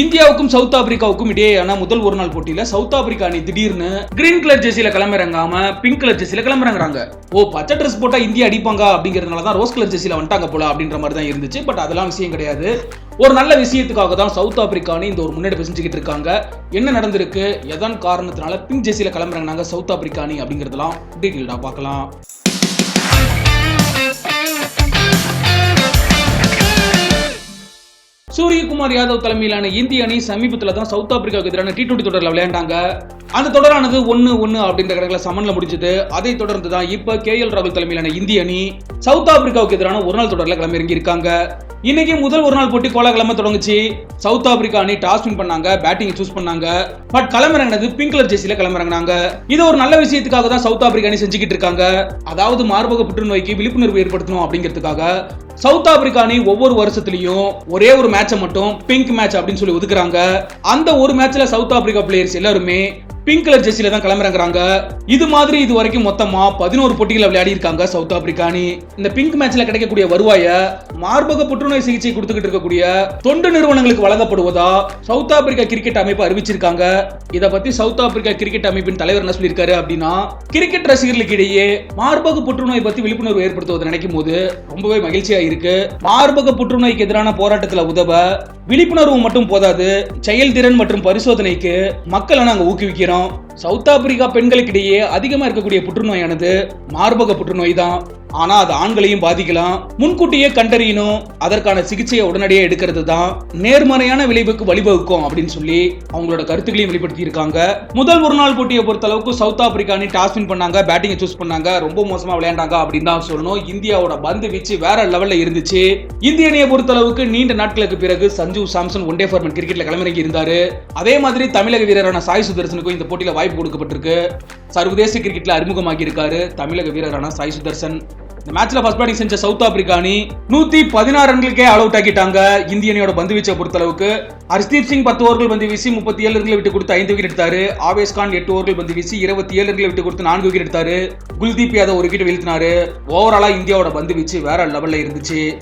இந்தியாவுக்கும் சவுத் ஆப்பிரிக்காவுக்கும் இடையேயான முதல் ஒரு நாள் போட்டியில சவுத் ஆப்பிரிக்கா அணி திடீர்னு கிரீன் கலர் ஜெர்சியில கிளம்பிறங்காம பிங்க் கலர் ஜெர்சியில கிளம்பிறங்குறாங்க. ஓ பச்சை ட்ரெஸ் போட்டா இந்தியா அடிப்பாங்க அப்படிங்கிறதுனால தான் ரோஸ் கலர் ஜெர்சியில வந்துட்டாங்க போல அப்படின்ற மாதிரி தான் இருந்துச்சு. பட் அதெல்லாம் விஷயம் கிடையாது. ஒரு நல்ல விஷயத்துக்காக தான் சவுத் ஆப்பிரிக்கா அணி இந்த ஒரு முன்னெடுப்பு செஞ்சுக்கிட்டு இருக்காங்க. என்ன நடந்திருக்கு? எதன் காரணத்தினால பிங்க் ஜெர்சியில கிளம்புறாங்க சவுத் ஆப்பிரிக்கா அணி அப்படிங்கறதெல்லாம் டீட்டெயில்டா பார்க்கலாம். சூரியகுமார் யாதவ் தலைமையிலான இந்திய அணி சமீபத்தில் தான் சவுத் ஆப்பிரிக்காவுக்கு எதிரான டி டுவெண்டி தொடரில் விளையாண்டாங்க. அந்த தொடரானது ஒன்னு ஒன்னு அப்படின்ற கணக்கில் சமன்ல முடிஞ்சது. அதை தொடர்ந்து தான் இப்ப கே எல் ராகுல் தலைமையிலான இந்திய அணி சவுத் ஆப்பிரிக்காவுக்கு எதிரான ஒரு நாள் தொடரில் கிளம்பிறங்கி இருக்காங்க இன்னைக்கு முதல் ஒரு நாள் போட்டி கோலாகலமா தொடங்குச்சு. சவுத் ஆப்பிரிக்கா அணி டாஸ் வின் பண்ணாங்க பேட்டிங் சூஸ் பண்ணாங்க. பட் கிளம்புறாங்கனது பிங்க் கலர் ஜெர்சியில கிளம்புறாங்க இது ஒரு நல்ல விஷயத்துக்காக தான் சவுத் ஆப்பிரிக்கா அணி செஞ்சுக்கிட்டு இருக்காங்க. அதாவது மார்பக புற்றுநோய்க்கு விழிப்புணர்வு ஏற்படுத்தணும் அப்படிங்கிறதுக்காக சவுத் ஆப்பிரிக்கா அணி ஒவ்வொரு வருஷத்துலயும் ஒரே ஒரு மேட்சை மட்டும் பிங்க் மேட்ச் அப்படின்னு சொல்லி ஒதுக்குறாங்க. அந்த ஒரு மேட்ச்ல சவுத் ஆப்பிரிக்கா பிளேயர்ஸ் எல்லாருமே பிங்க் கலர் ஜெர்சியில தான் கிளம்புறாங்க இது மாதிரி இது வரைக்கும் மொத்தமா பதினோரு போட்டிகளை விளையாடி இருக்காங்க சவுத் ஆப்பிரிக்கா அணி இந்த பிங்க் மேட்ச்ல கிடைக்கக்கூடிய வருவாய மார்பக புற்றுநோய் சிகிச்சை கொடுத்துக்கிட்டு இருக்கக்கூடிய தொண்டு நிறுவனங்களுக்கு வழங்கப்படுவதா சவுத் ஆப்பிரிக்கா கிரிக்கெட் அமைப்பு அறிவிச்சிருக்காங்க. இதை பத்தி சவுத் ஆப்பிரிக்கா கிரிக்கெட் அமைப்பின் தலைவர் என்ன சொல்லியிருக்காரு அப்படின்னா கிரிக்கெட் ரசிகர்களுக்கு இடையே மார்பக புற்றுநோய் பத்தி விழிப்புணர்வு ஏற்படுத்துவதை நினைக்கும் போது ரொம்பவே மகிழ்ச்சியா இருக்கு. மார்பக புற்றுநோய்க்கு எதிரான போராட்டத்துல உதவ விழிப்புணர்வு மட்டும் போதாது செயல்திறன் மற்றும் பரிசோதனைக்கு மக்களை நாங்க ஊக்குவிக்கிறோம். 안녕. சவுத் ஆப்பிரிக்கா பெண்களுக்கிடையே அதிகமா இருக்கக்கூடிய புற்றுநோயானது மார்பக புற்றுநோய் தான். ஆனா அது ஆண்களையும் பாதிக்கலாம். முன்கூட்டியே கண்டறியணும். அதற்கான சிகிச்சையை உடனடியே எடுக்கிறது தான். நேர்மறையான விளைவுக்கு வழிவகுக்கும் அப்படின்னு சொல்லி அவங்களோட கருத்துக்களையும் வெளிப்படுத்தி இருக்காங்க முதல் ஒரு நாள் போட்டியை பொறுத்த அளவுக்கு சவுத் ஆப்பிரிக்கா அணி டாஸ் வின் பண்ணாங்க. பேட்டிங்கை சூஸ் பண்ணாங்க. ரொம்ப மோசமா விளையாண்டாங்க அப்படின்னு தான் சொல்லணும். இந்தியாவோட பந்து வீச்சு வேற லெவல்ல இருந்துச்சு. இந்திய அணியை பொறுத்த அளவுக்கு நீண்ட நாட்களுக்கு பிறகு Sanju Samson one day format கிரிக்கெட்ல கிளம்பிறங்கி இருந்தாரு அதே மாதிரி தமிழக வீரரான சாய் சுதர்சனுக்கும் இந்த போட்டியில் வாய்ப்பு கொடுக்கப்பட்டிருக்கு. சர்வதேச கிரிக்கெட்ல அறிமுகமாகி இருக்காரு தமிழக வீரரான சாய் சுதர்சன். இந்த மேட்ச்ல ஃபர்ஸ்ட் பேட்டிங் செஞ்ச சவுத் ஆப்பிரிக்கா அணி நூத்தி பதினாறு ரன்களுக்கே ஆல் அவுட் ஆக்கிட்டாங்க. இந்திய அணியோட பந்து வீச்சை பொறுத்த அளவுக்கு ஹர்ஷ்தீப் சிங் பத்து ஓவர்கள் பந்து வீசி முப்பத்தி ஏழு ரன்களை விட்டு கொடுத்து ஐந்து விக்கெட் எடுத்தாரு. ஆவேஸ் கான் எட்டு ஓவர்கள் பந்து வீசி இருபத்தி ஏழு ரன்களை விட்டு கொடுத்து நான்கு விக்கெட் எடுத்தாரு. குல்தீப் யாதவ் ஒரு விக்கெட் வீழ்த்தினாரு. ஓவராலா இந்தியாவோட பந்து வீச்சு வேற லெவல்ல இருந்துச்சு.